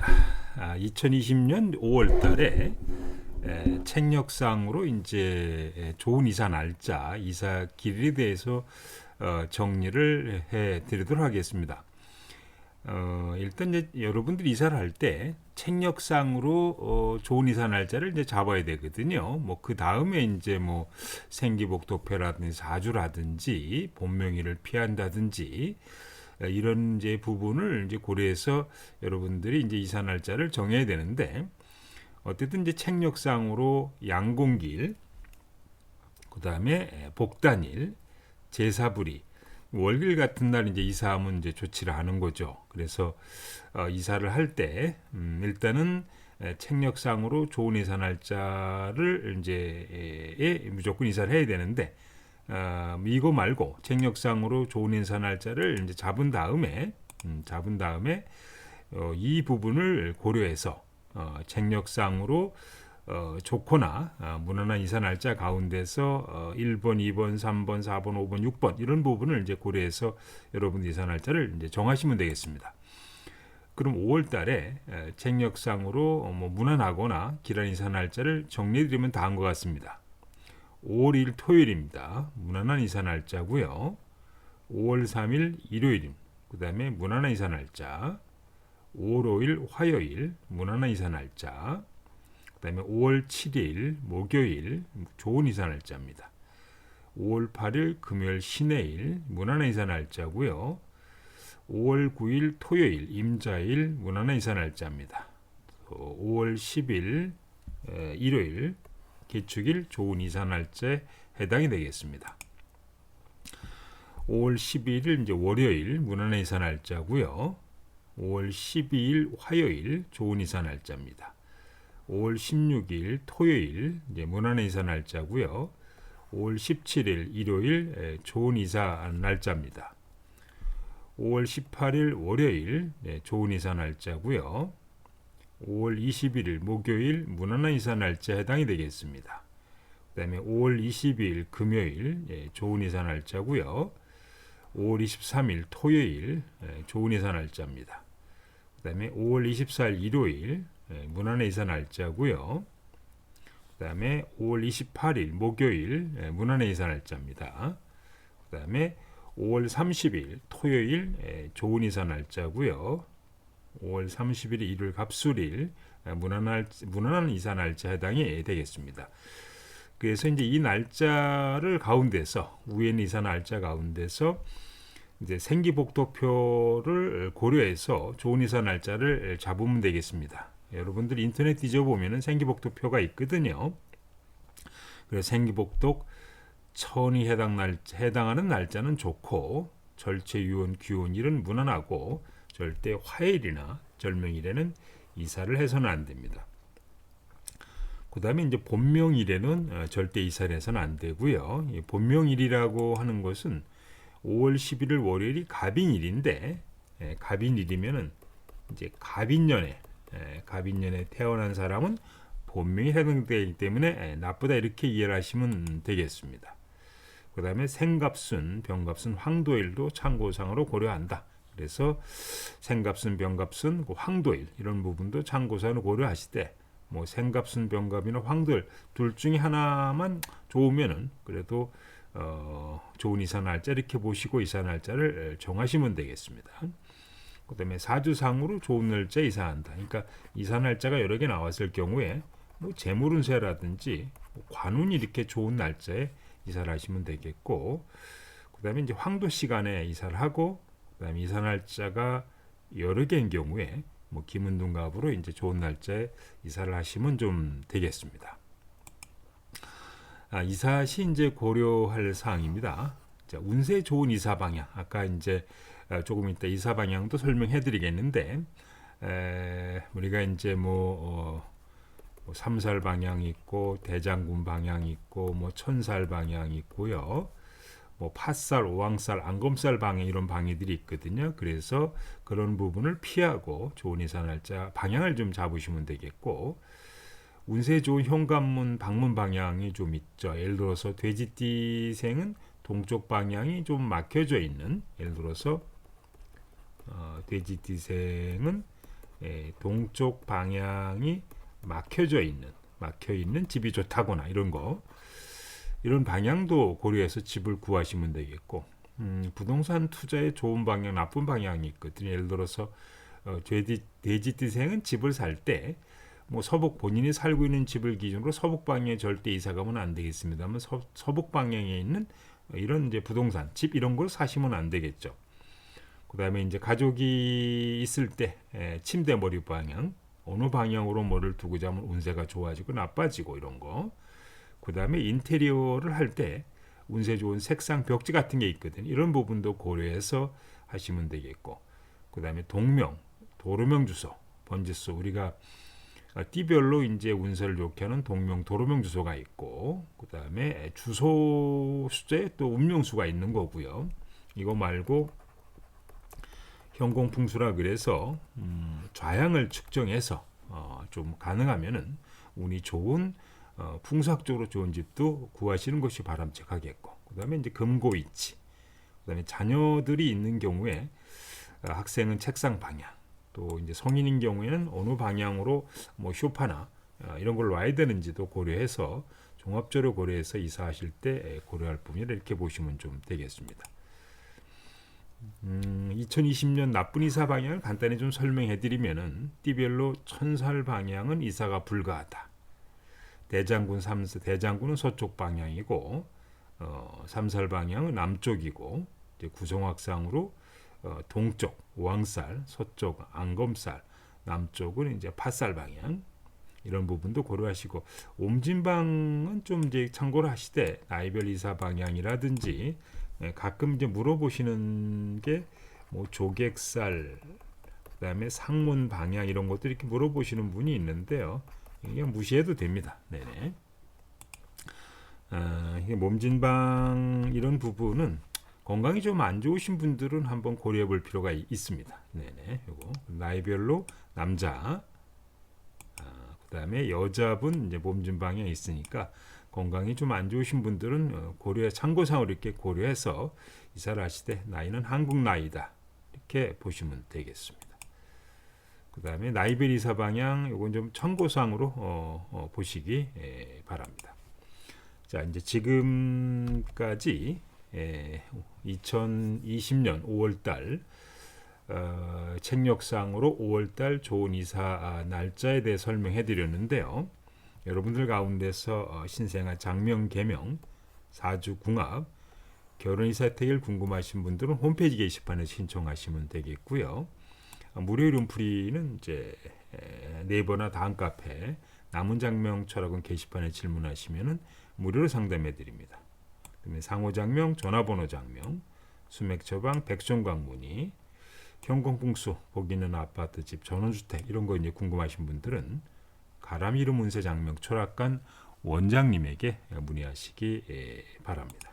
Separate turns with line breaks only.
되겠습니다. 아, 2020년 5월 달에 에, 책력상으로 이제 에, 좋은 이사 날짜, 이사 길에 대해서 어, 정리를 해 드리도록 하겠습니다. 어, 일단 이제 여러분들이 이사를 할 때 책력상으로 어, 좋은 이사 날짜를 이제 잡아야 되거든요. 뭐 그 다음에 이제 뭐 생기복도표라든지 사주라든지 본명일을 피한다든지 어, 이런 이제 부분을 이제 고려해서 여러분들이 이제 이사 날짜를 정해야 되는데 어쨌든 이제 책력상으로 양공길, 그 다음에 복단일, 제사불이 월길 같은 날 이제 이사하면 이제 좋지를 않은 거죠. 그래서 어, 이사를 할때 음, 일단은 에, 책력상으로 좋은 이사 날짜를 이제 에, 에, 무조건 이사를 해야 되는데 어, 이거 말고 책력상으로 좋은 이사 날짜를 이제 잡은 다음에 음, 잡은 다음에 어, 이 부분을 고려해서 어, 책력상으로 어, 좋거나 어, 무난한 이사 날짜 가운데서 어, 1번, 2번, 3번, 4번, 5번, 6번 이런 부분을 이제 고려해서 여러분 이사 날짜를 이제 정하시면 되겠습니다. 그럼 5월 달에 에, 책력상으로 어, 뭐 무난하거나 기란 이사 날짜를 정리해 드리면 다음것 같습니다. 5월 2일 토요일입니다. 무난한 이사 날짜고요. 5월 3일 일요일, 그 다음에 무난한 이사 날짜. 5월 5일 화요일, 무난한 이사 날짜. 그 다음에 5월 7일 목요일, 좋은 이사 날짜입니다. 5월 8일 금요일 신해일, 무난한 이사 날짜고요. 5월 9일 토요일 임자일, 무난한 이사 날짜입니다. 5월 10일 에, 일요일 개축일 좋은 이사 날짜에 해당이 되겠습니다. 5월 11일 이제 월요일 무난한 이사 날짜고요. 5월 12일 화요일 좋은 이사 날짜입니다. 5월 16일 토요일 이제 무난한 이사 날짜고요. 5월 17일 일요일 에, 좋은 이사 날짜입니다. 5월 18일 월요일 네, 좋은 이사 날짜고요. 5월 21일 목요일 무난한 이사 날짜 해당이 되겠습니다. 그 다음에 5월 22일 금요일 예, 좋은 이사 날짜고요. 5월 23일 토요일 예, 좋은 이사 날짜입니다. 그 다음에 5월 24일 일요일 예, 무난한 이사 날짜고요. 그 다음에 5월 28일 목요일 예, 무난한 이사 날짜입니다. 그 다음에 5월 30일 토요일 예, 좋은 이사 날짜고요. 5월 30일 일요일 갑술일 아, 무난한 무난한 이사 날짜 해당이 되겠습니다. 그래서 이제 이 날짜를 가운데서 우엔 이사 날짜 가운데서 이제 생기복도표를 고려해서 좋은 이사 날짜를 잡으면 되겠습니다. 여러분들 인터넷 뒤져보면은 생기복도표가 있거든요. 그래서 생기복도 천이 해당 날 해당하는 날짜는 좋고 절체 유언 귀혼일은 무난하고 절대 화요일이나 절명일에는 이사를 해서는 안 됩니다. 그 다음에 이제 본명일에는 어, 절대 이사를 해서는 안 되고요. 이 본명일이라고 하는 것은 5월 11일 월요일이 갑인일인데 예, 갑인일이면은 이제 갑인년에 예, 갑인년에 태어난 사람은 본명이 해당되기 때문에 예, 나쁘다 이렇게 이해를 하시면 되겠습니다. 그 다음에 생갑순, 병갑순, 황도일도 참고상으로 고려한다. 그래서 생갑순, 병갑순, 그 황도일 이런 부분도 참고사로 고려하시되 뭐 생갑순, 병갑이나 황도일 둘 중에 하나만 좋으면은 그래도 어, 좋은 이사 날짜 이렇게 보시고 이사 날짜를 정하시면 되겠습니다. 그 다음에 사주상으로 좋은 날짜 이사한다. 그러니까 이사 날짜가 여러 개 나왔을 경우에 뭐 재물운세라든지 뭐 관운이 이렇게 좋은 날짜에 이사를 하시면 되겠고 그 다음에 이제 황도 시간에 이사를 하고 그다음에 이사 날짜가 여러 개인 경우에 뭐 김은둥갑으로 이제 좋은 날짜에 이사를 하시면 좀 되겠습니다. 아, 이사 시 이제 고려할 사항입니다. 자, 운세 좋은 이사 방향. 아까 이제 아, 조금 이따 이사 방향도 설명해 드리겠는데 에, 우리가 이제 뭐 어, 뭐 삼살 방향 있고 대장군 방향 있고 뭐 천살 방향 있고요. 뭐 팥살, 오왕살, 앙검살 방향 이런 방해들이 있거든요. 그래서 그런 부분을 피하고 좋은 날짜 방향을 좀 잡으시면 되겠고 운세 좋은 현관문 방문 방향이 좀 있죠. 예를 들어서 돼지띠생은 동쪽 방향이 좀 막혀져 있는 예를 들어서 어, 돼지띠생은 예, 동쪽 방향이 막혀져 있는 막혀 있는 집이 좋다거나 이런 거 이런 방향도 고려해서 집을 구하시면 되겠고 음, 부동산 투자의 좋은 방향 나쁜 방향이 있거든요 예를 들어서 어, 돼지, 돼지띠생은 집을 살 때 뭐 서북 본인이 살고 있는 집을 기준으로 서북 방향에 절대 이사 가면 안 되겠습니다만 서, 서북 방향에 있는 이런 이제 부동산 집 이런 걸 사시면 안 되겠죠. 그다음에 이제 가족이 있을 때 에, 침대 머리 방향 어느 방향으로 뭐를 두고 자면 운세가 좋아지고 나빠지고 이런 거. 그 다음에 인테리어를 할 때 운세 좋은 색상 벽지 같은 게 있거든요. 이런 부분도 고려해서 하시면 되겠고. 그 다음에 동명, 도로명 주소, 번지수 우리가 어, 띠별로 이제 운세를 좋게 하는 동명 도로명 주소가 있고 그 다음에 주소 숫자에 또 운명수가 있는 거고요. 이거 말고 현공풍수라 그래서 음, 좌향을 측정해서 어, 좀 가능하면은 운이 좋은 어, 풍수학적으로 좋은 집도 구하시는 것이 바람직하겠고 그다음에 이제 금고 위치 그다음에 자녀들이 있는 경우에 어, 학생은 책상 방향 또 이제 성인인 경우에는 어느 방향으로 뭐 쇼파나 어, 이런 걸 놔야 되는지도 고려해서 종합적으로 고려해서 이사하실 때 고려할 부분이라 이렇게 보시면 좀 되겠습니다. 음, 2020년 나쁜 이사 방향을 간단히 좀 설명해 드리면은 띠별로 천살 방향은 이사가 불가하다. 대장군 삼 대장군은 서쪽 방향이고 어, 삼살 방향은 남쪽이고 이제 구성학상으로 어, 동쪽 왕살, 서쪽 안검살, 남쪽은 이제 팥살 방향 이런 부분도 고려하시고 옴진방은 좀 이제 참고를 하시되 나이별 이사 방향이라든지 예, 가끔 이제 물어보시는 게 뭐 조객살 그다음에 상문 방향 이런 것들 이렇게 물어보시는 분이 있는데요. 그냥 무시해도 됩니다. 네네. 아, 몸진방 이런 부분은 건강이 좀 안 좋으신 분들은 한번 고려해 볼 필요가 이- 있습니다. 네네. 요거 나이별로 남자 아, 그다음에 여자분 이제 몸진 방향 있으니까 건강이 좀 안 좋으신 분들은 어, 고려 참고상으로 이렇게 고려해서 이사를 하시되 나이는 한국 나이다 이렇게 보시면 되겠습니다. 그 다음에 나이별 이사 방향 요건 좀 참고상으로 어, 어, 보시기 예, 바랍니다. 자 이제 지금까지 예, 2020년 5월달 어, 책력상으로 5월달 좋은 이사 아, 날짜에 대해 설명해 드렸는데요. 여러분들 가운데서 어, 신생아 장명 개명 사주 궁합 결혼 이사 혜택을 궁금하신 분들은 홈페이지 게시판에 신청하시면 되겠고요. 아, 무료 이름풀이는 이제 에, 네이버나 다음 카페 남은 장명 철학원 게시판에 질문하시면은 무료로 상담해 드립니다. 그다음에 상호 장명, 전화번호 장명, 수맥 처방, 백성광 문의, 현공풍수, 복 있는 아파트 집, 전원주택 이런 거 이제 궁금하신 분들은 가람 이름 운세 장명 철학관 원장님에게 문의하시기 에, 바랍니다.